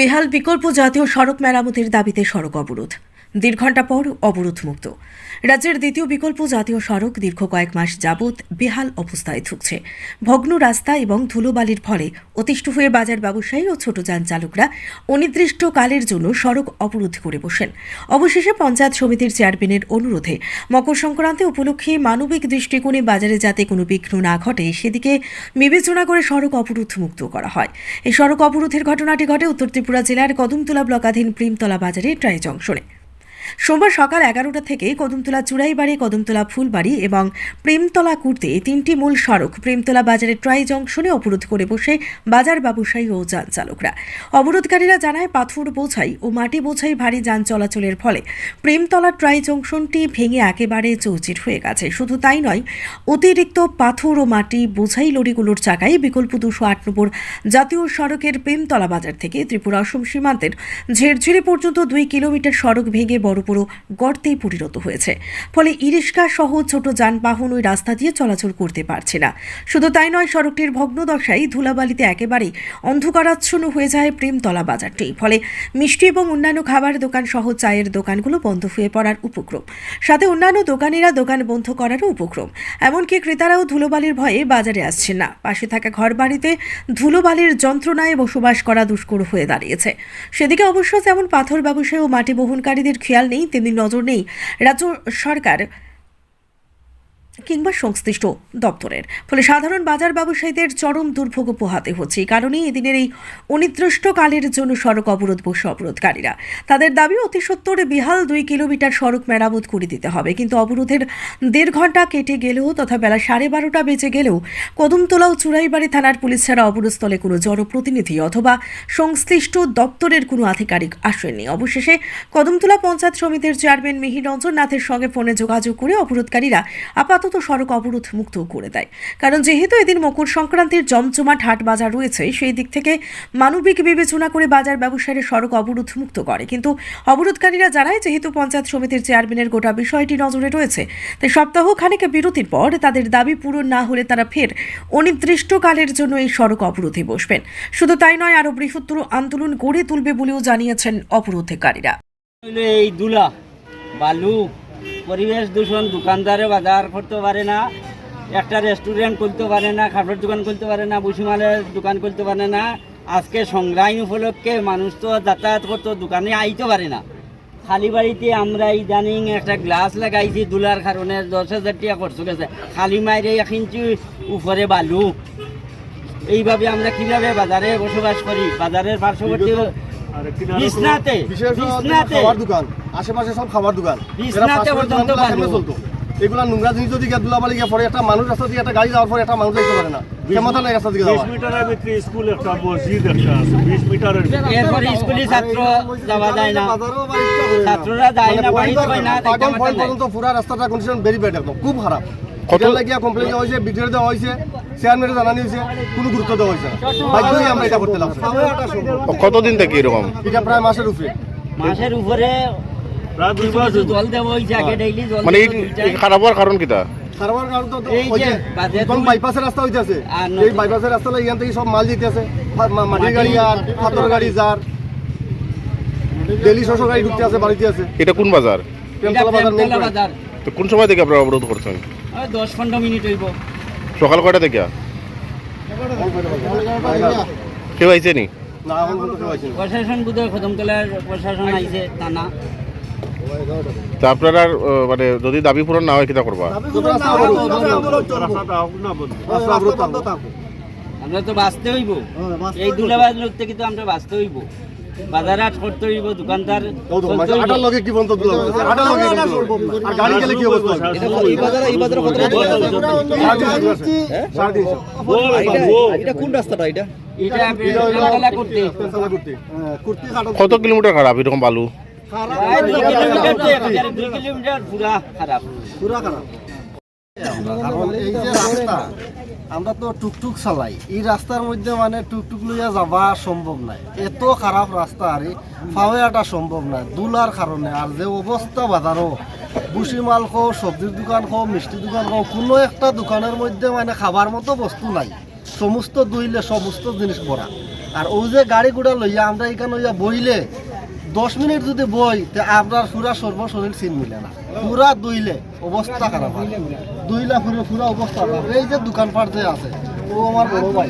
বেহাল বিকল্প জাতীয় সড়ক মেরামতির দাবিতে সড়ক অবরোধ। দেড় ঘণ্টা পর অবরোধ মুক্ত। রাজ্যের দ্বিতীয় বিকল্প জাতীয় সড়ক দীর্ঘ কয়েক মাস যাবৎ বেহাল অবস্থায় ঠুকছে ভগ্ন রাস্তা এবং ধুলোবালির ফলে অতিষ্ঠ হয়ে বাজার ব্যবসায়ী ও ছোট যান চালকরা অনির্দিষ্টকালের জন্য সড়ক অবরোধ করে বসেন। অবশেষে পঞ্চায়েত সমিতির চেয়ারম্যানের অনুরোধে মকর সংক্রান্তি উপলক্ষে মানবিক দৃষ্টিকোণে বাজারে যাতে কোনো বিঘ্ন না ঘটে, সেদিকে বিবেচনা করে সড়ক অবরোধ মুক্ত করা হয়। এই সড়ক অবরোধের ঘটনাটি ঘটে উত্তর ত্রিপুরা জেলার কদমতলা ব্লকাধীন প্রেমতলা বাজারে ট্রাই জংশনে। সোমবার সকাল এগারোটা থেকে কদমতলা চুড়াইবাড়ি, কদমতলা ফুলবাড়ি এবং প্রেমতলা কুর্তে তিনটি মূল সড়ক প্রেমতলা বাজারের ট্রাই জংশনে অবরোধ করে বসে বাজার ব্যবসায়ী ও যান চালকরা। অবরোধকারীরা জানায়, পাথর বোঝাই ও মাটি বোঝাই ভারী যান চলাচলের ফলে প্রেমতলা ট্রাই জংশনটি ভেঙে একেবারে চৌচির হয়ে গেছে। শুধু তাই নয়, অতিরিক্ত পাথর ও মাটি বোঝাই লরিগুলোর চাকায় বিকল্প দুশো আট নম্বর জাতীয় সড়কের প্রেমতলা বাজার থেকে ত্রিপুরা অসম সীমান্তের ঝেরঝিরি পর্যন্ত দুই কিলোমিটার সড়ক ভেঙে বড় বড় গর্তেই পরিণত হয়েছে। ফলে ইরিশকা সহ ছোট যানবাহন ওই রাস্তা দিয়ে চলাচল করতে পারছে না। শুধু তাই নয়, সড়কটির ভগ্নদশায় ধুলাবালিতে একেবারেই অন্ধকারাচ্ছন্ন হয়ে যায় প্রেমতলা বাজারটি। ফলে মিষ্টি এবং অন্যান্য খাবার দোকান সহ চায়ের দোকানগুলো বন্ধ হয়ে পড়ার উপক্রম। সাথে অন্যান্য দোকানিরা দোকান বন্ধ করারও উপক্রম। এমনকি ক্রেতারাও ধুলোবালির ভয়ে বাজারে আসছেন না। পাশে থাকা ঘরবাড়িতে ধুলোবালির যন্ত্রণায় বসবাস করা দুষ্কর হয়ে দাঁড়িয়েছে। সেদিকে অবশ্য যেমন পাথর ব্যবসায়ী ও মাটি বহনকারীদের খেয়াল নেই তেমনি নজর নেই। রাজ্য সরকার কিংবা সংশ্লিষ্ট দপ্তরের। ফলে সাধারণ বাজার ব্যবসায়ীদের চরম দুর্ভোগ পোহাতে হচ্ছে। এই কারণেই এদিনের এই অনির্দিষ্টকালের জন্য সড়ক অবরোধ বসে অবরোধকারীরা। তাদের দাবি, অতি সত্তর বিহাল দুই কিলোমিটার সড়ক মেরামত করে দিতে হবে। কিন্তু অবরোধের দেড় ঘণ্টা কেটে গেলেও তথা বেলা সাড়ে বারোটা বেজে গেলেও কদমতলা ও চুরাইবাড়ি থানার পুলিশ ছাড়া অবরোধস্থলে কোনো জনপ্রতিনিধি অথবা সংশ্লিষ্ট দপ্তরের কোনো আধিকারিক আসেননি অবশেষে কদমতলা পঞ্চায়েত সমিতির চেয়ারম্যান মিহির রঞ্জন নাথের সঙ্গে ফোনে যোগাযোগ করে অবরোধকারীরা আপাতত সড়ক অবরোধ মুক্ত করে দেয়। কারণ যেহেতু এদিন মকর সংক্রান্তির জমজমাট হাট বাজার রয়েছে, সেই দিক থেকে মানবিক বিবেচনা করে বাজার ব্যবসায়ীরা সড়ক অবরোধ মুক্ত করে। কিন্তু অবরোধকারীরা জানায়, যেহেতু পঞ্চায়েত সমিতির চেয়ারম্যানের গোটা বিষয়টি নজরে রয়েছে, তাই সপ্তাহ খানেক বিরতির পর তাদের দাবি পূরণ না হলে তারা ফের অনির্দিষ্টকালের জন্য এই সড়ক অবরোধে বসবেন। শুধু তাই নয়, আরও বৃহত্তর আন্দোলন গড়ে তুলবে বলেও জানিয়েছেন অবরোধকারীরা। এই দুলা, বালু পরিবেশ দূষণ, দোকানদারে বাজার করতে পারে না, একটা রেস্টুরেন্ট খুলতে পারে না খাবার দোকান খুলতে পারে না, বুসিমালের দোকান খুলতে পারে না। আজকে সংগ্রাম উপলক্ষে মানুষ তো যাতায়াত করতে, দোকানে আইতে পারে না। খালি বাড়িতে আমরা ইদানিং একটা গ্লাস লাগাইছি, দুলার কারণে দশ হাজার টাকা খরচ গেছে। খালি মাইরে এক ইঞ্চি উপরে বালু। এইভাবে আমরা কীভাবে বাজারে বসবাস করি? বাজারের পার্শ্ববর্তী বিছনাতে বিশেষ খাবার দোকান আশেপাশে সব খাবার দোকান। বিছনাতে পর্যন্ত দোকানগুলো কেমনে বালু। চলতো। এগুলা নোংরা জিনিস যদি গিয়ে ধুলাবালি গিয়ে পরে একটা মানুষ রাস্তা দিয়ে একটা গাড়ি যাওয়ার পরে একটা মানুষ যাইতে পারে না। ক্ষমতা নাই রাস্তা দিকে বিশ যাওয়া মিটারের ভিতরে স্কুল একটা মসজিদ একটা আছে বিশ মিটারের ভিতরে। স্কুলে ছাত্র যাওয়া যায় না। ছাত্ররা যায় না বাড়িতে না দেখতে পাগল পারতেন না। পর্যন্ত পুরা রাস্তাটা কন্ডিশন ভেরি ব্যাড একদম খুব খারাপ। কত লাগিয়া কমপ্লেন দেওয়া হয়েছে ভিডিও দেওয়া হয়েছে চেয়ারম্যানে জানানি হয়েছে কোনো গুরুত্ব দেওয়া হয়েছে না। আমরা এটা করতে লাগছি। কতদিন থেকে এরকম? এটা প্রায় মাসের উপরে। মাসের উপরে প্রায় দুই কিছু মাস। কিছু জল দেওয়া হয়েছে আগে ডেইলি জল মানে খারাপ হওয়ার কারণ কিটা? কারণ তো বাইপাসের রাস্তা হইতেছে? এই বাইপাসের রাস্তা লাগে এখান থেকে সব মাল দিতেছে। মাটির মাটি- গাড়ি আর পাথর গাড়ি যার ডেলি শস্য গাড়ি ঢুকতে আছে। বাড়িতে আছে এটা কোন বাজার। তো কোন সময় থেকে আপনারা অবরোধ করছেন? দশ পনেরো মিনিট হইব। সকাল কয়টা থেকে? কেউ আইছে নি। প্রশাসন বুধ খদমতলার প্রশাসন আইছে থানা তা আপনারা মানে যদি দাবি পূরণ না হয় কিটা করবা। আমরা তো বাঁচতে হইব। এই দুলাবাজ লোক থেকে তো আমরা বাঁচতে হইব। বাজার হাট করতে হইব দোকানদার। আটার লগে কি বন্ধ দিল? আটার লগে আর গাড়ি গেলে কি অবস্থা? সাড়ে তিনশো আছে। সাড়ে তিনশো। এটা এটা করতে পেনসালা করতে। কত কিলোমিটার খারাপ এরকম বালু পুরা খারাপ কারণ এই যে রাস্তা আমরা তো টুকটুক চালাই। এই রাস্তার মধ্যে মানে টুকটুক লইয়া যাবা সম্ভব নাই। এত খারাপ রাস্তা, আর ফাওয়াটা সম্ভব নাই, দুলার কারণে। আর যে অবস্থা বাজারও বুসি মাল খাও সবজির দোকান খাও মিষ্টি দোকান খাও কোনো একটা দোকানের মধ্যে মানে খাবার মতো বস্তু নাই। সমস্ত দুইলে সমস্ত জিনিস ভরা। আর ও যে গাড়ি গুড়া লইয়া আমরা এখানে লইয়া বইলে দশ মিনিট যদি বই তে আপনার পুরা সর্বশরীর সিন মিলে না। পুরা দুইলে অবস্থা খারাপ হয়। দুইলা পুরো পুরা অবস্থা খারাপ। এই যে দোকানপাট যে আছে ও আমার বড় ভাই।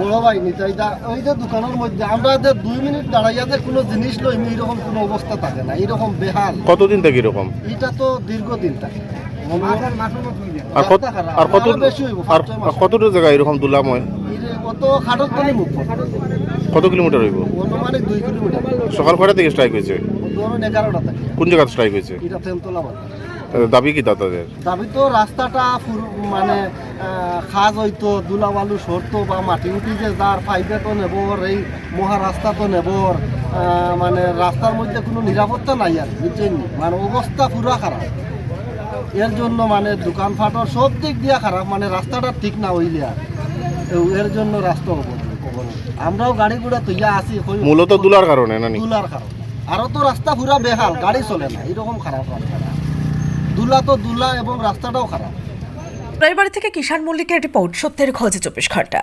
বড় ভাই নিতাইদা ওই যে দোকানের মধ্যে আমরা যে দুই মিনিট দাঁড়াইয়া যে কোনো জিনিস লই এইরকম কোনো অবস্থা থাকে না। এইরকম বেহাল। কতদিন থেকে এরকম? এটা তো দীর্ঘদিন থাকে। আর কত আর কত আরও কতটা জায়গা এরকম দুলাময়? কত খাটত মুখ কত কিলোমিটার হইব? অনুমানিক দুই কিলোমিটার। সকাল কয়টা থেকে স্ট্রাইক হয়েছে? ধরুন এগারোটা থেকে। কোন জায়গায় স্ট্রাইক হয়েছে? এটা বাজার। দাবি কি তা তাদের দাবি তো রাস্তাটা মানে খাজ হইতো দুলা বালু সরতো বা মাটি উঠি যে যার পাইপে তো নেবর এই মহা রাস্তা তো নেবর মানে রাস্তার মধ্যে কোনো নিরাপত্তা নাই আর বুঝছেন মানে অবস্থা পুরা খারাপ। এর জন্য মানে দোকানপাটর সব দিক দিয়া খারাপ মানে রাস্তাটা ঠিক না হইলে আর। এর জন্য রাস্তা অবনতি। আমরাও গাড়ি গুড়া তৈয়া আছি মূলত দুলার কারণে নানি? দুলার কারণ। আরও তো রাস্তা পুরা বেহাল গাড়ি চলে না এরকম খারাপ রাস্তা। দুলা তো দুলা এবং রাস্তাটাও খারাপ। রায়বাড়ি থেকে কিষাণ মল্লিকের রিপোর্ট সত্যের খোঁজে চব্বিশ ঘণ্টা।